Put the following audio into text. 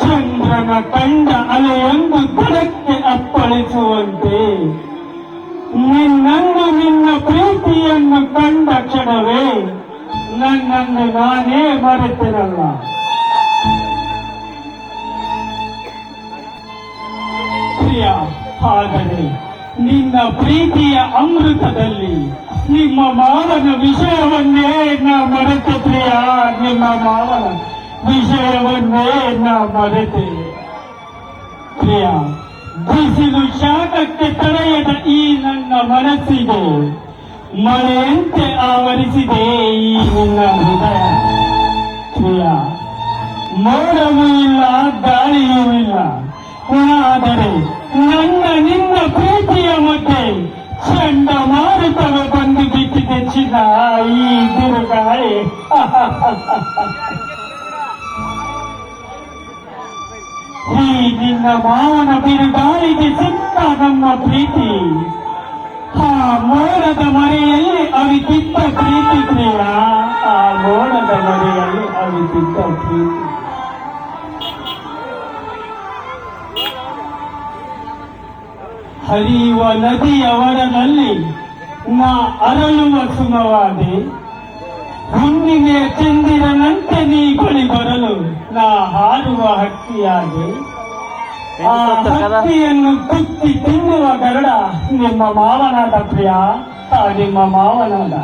ಚಂದ್ರನ ಕಂಡ ಅಲೆಯೊಂದು ದಡಕ್ಕೆ ಅಪ್ಪಳಿಸುವಂತೆ. ನಿನ್ನನ್ನು ನಿನ್ನ ಪ್ರೀತಿಯನ್ನು ಕಂಡ ಕ್ಷಣವೇ ನನ್ನನ್ನು ನಾನೇ ಮರೆತಿರಲ್ಲ. ಪ್ರಿಯ ಆದರೆ ನಿನ್ನ ಪ್ರೀತಿಯ ಅಮೃತದಲ್ಲಿ ನಿಮ್ಮ ಮಾವನ ವಿಷಯವನ್ನೇ ನಾ ಮರೆತೆ ಪ್ರಿಯ, ನಿಮ್ಮ ಮಾವನ ವಿಷಯವನ್ನೇ ನಾ ಮರೆತೆ. ಪ್ರಿಯ, ಬಿಸಿಲು ಶಾಖಕ್ಕೆ ತಡೆಯದ ಈ ನನ್ನ ಮನಸ್ಸಿಗೆ ಮಳೆಯಂತೆ ಆವರಿಸಿದೆ ಈ ನಿನ್ನ ಹೃದಯ. ಪ್ರಿಯ, ಮೋಡವೂ ಇಲ್ಲ, ಗಾಳಿಯೂ ಇಲ್ಲ. ಆದರೆ ನನ್ನ ನಿನ್ನ ಮಧ್ಯೆ ಚಂಡಮಾರುತವೇ ಬಂದು ಬಿಟ್ಟಿದೆ ಚಿನ್ನ ಈ ಬಿರುಗಾಳಿ ಈ ನಿನ್ನ ಮಾವನ ಬಿರುಗಾಳಿಗೆ ಸಿಕ್ಕ ನಮ್ಮ ಪ್ರೀತಿ ಆ ಮೋಡದ ಮರೆಯಲ್ಲಿ ಅವಿತಿದ್ದ ಪ್ರೀತಿ ಪ್ರಿಯ ಆ ಮೋಡದ ಮರೆಯಲ್ಲಿ ಅವಿತಿದ್ದ ಪ್ರೀತಿ ಹರಿಯುವ ನದಿಯ ಒಡನಲ್ಲಿ ನಾ ಅರಳುವ ಸುಮವಾದೆ. ಹುಣ್ಣಿಮೆಯ ಚಂದಿರನಂತೆ ನೀ ಬಳಿ ಬರಲು ನಾ ಹಾರುವ ಹಕ್ಕಿಯಾಗಿ ಆ ಹಕ್ಕಿಯನ್ನು ಕುತ್ತಿ ತಿನ್ನುವ ಗರಡ ನಿಮ್ಮ ಮಾವನಾದ ಪ್ರಿಯ ಆ ನಿಮ್ಮ ಮಾವನಾದ